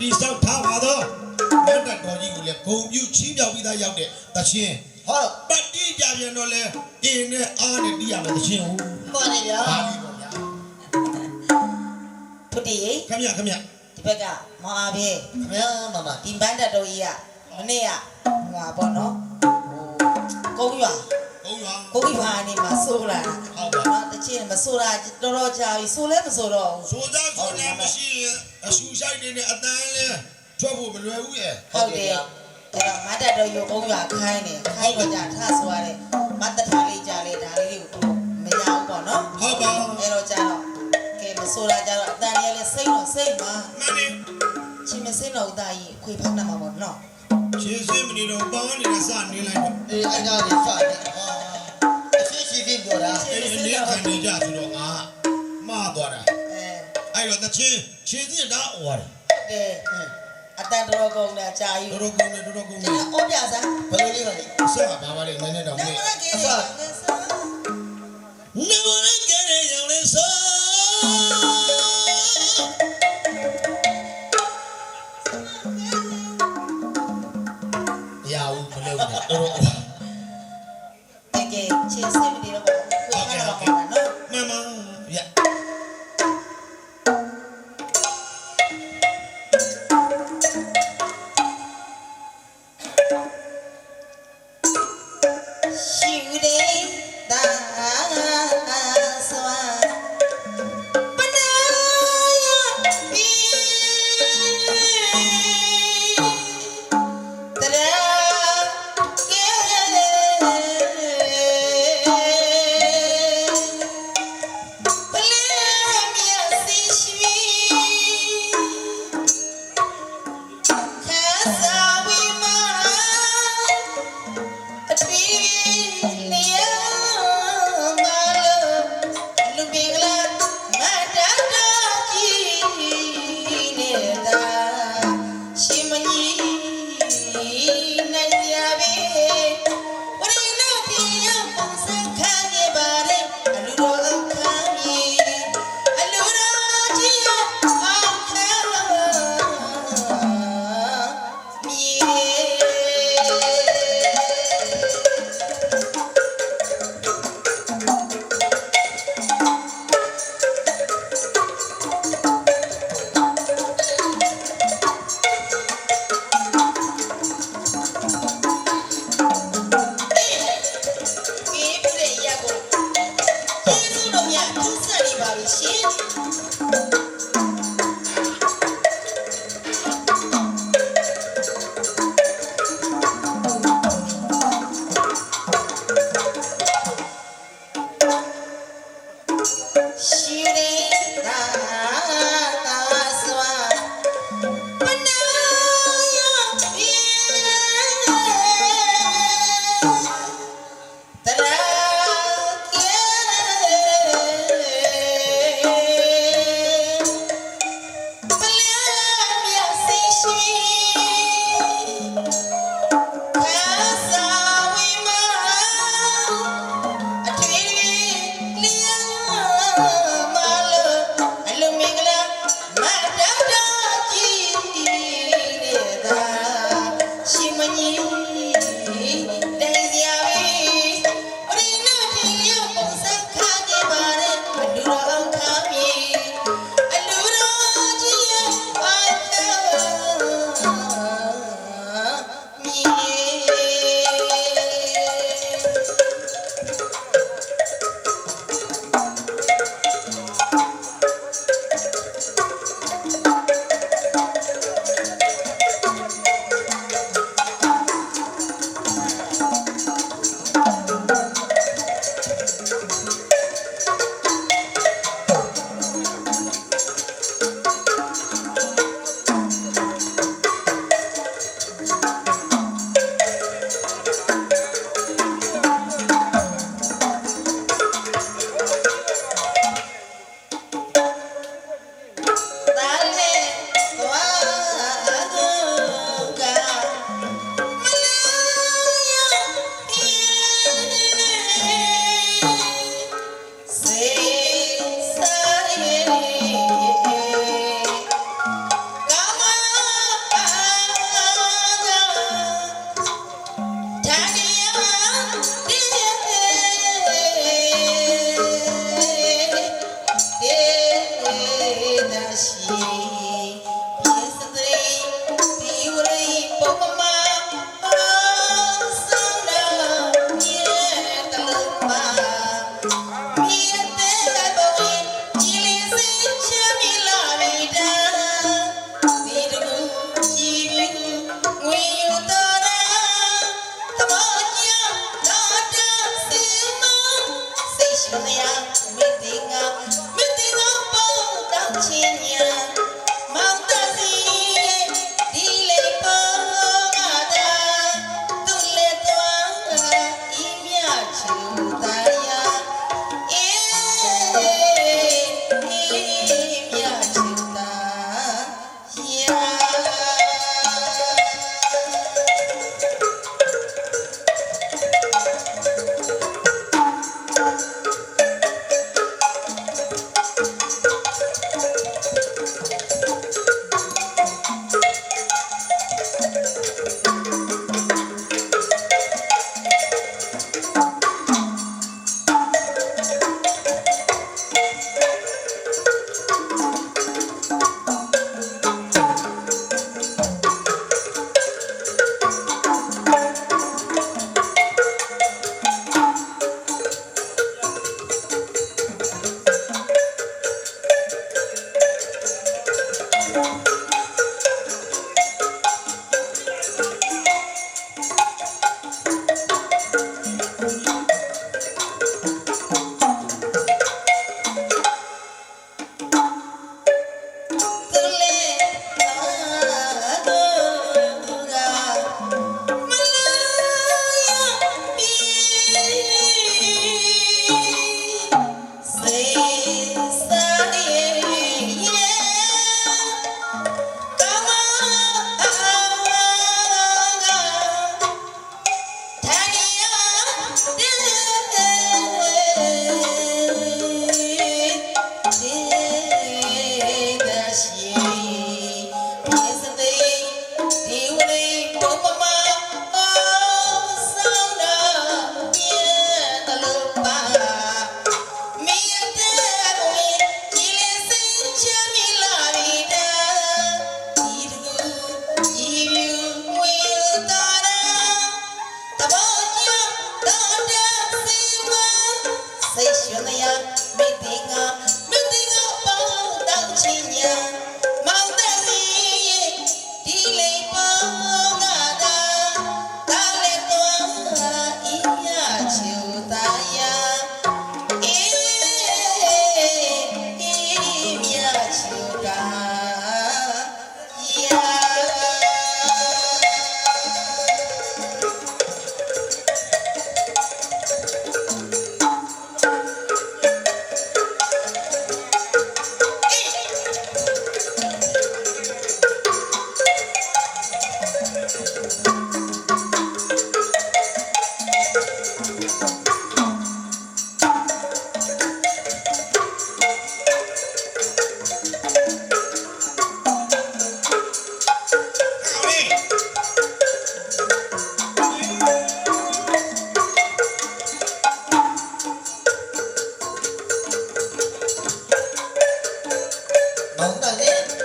တိဆောက်ထားပါသောမတ်တတော်ကြီးကိုလည်းဂုံပြုချီးမြှောက်ပြီးသားရောက်တဲ့တခြင်းဟောပတ်တိကြပြန်တော့လဲအင်းနဲ့အားနဲ့တီးရမယ်တခြင်းဟုတ်ပါနေဗျာပါပြီပေါ့ဗျာဖုတီခမရခမရဒီဘက်ကမောင်အားဖြင့်ခင်ဗျာမမဒီဘန်းတက်တော်ကြီးကမနေ့ကဟိုပါနော်ဟိုကုန်းရွာ ဘုံရွာကိုကြီးဘာနေမှာစိုးလာဟုတ်ပါနော်တချင်းမစိုးတာတော်တော်ကြာပြီစိုးလဲမစိုးတော့ဘူးဆိုသားဆိုနေမရှိရင်အရှူဆိုင်နေတဲ့အတန်းလဲထွက်ဖို့မလွယ်ဘူးရဲ့ဟုတ်တယ်အဲ့တော့မတ်တက်တော်ရုပ်ကုန်းရွာခိုင်းတယ်ခိုင်းတော့ကြာထဆိုရတယ်မတ်တထားလေးကြာလေဒါလေးတွေကိုမရဘူးပေါ့နော်ဟုတ်ပါအဲ့တော့ကြာတော့ကဲမစိုးတာကြာတော့အတန်လေးလည်းစိတ်တော့စိတ်ပါမနေချင်းမစင်းတော့ဦးသားကြီးခွေဖောက်နေမှာပေါ့နော်ရှင်းစင်းမနေတော့ပေါင်းနေတဲ့စနေလိုက်တော့အေးအဲ့ဒါလေးစတယ် ဟာအရှိရှိပြီးပြောတာအဲ့ဒီနေခံနေကြဆိုတော့အာမှားသွားတာအဲအဲ့တော့တချင်းရှင်းစင်းတာဩရတယ်ကဲအတန်တော်ကုန်တာကြာယူတော်တော်ကောင်းတယ်တော်တော်ကောင်းတကျွန်ယ်တော်ဩပြစားဘယ်လိုလေးပါလဲဆက်ပါပါလေနည်းနည်းတော့နမေးမရကေစား നിന്നവേ fazer?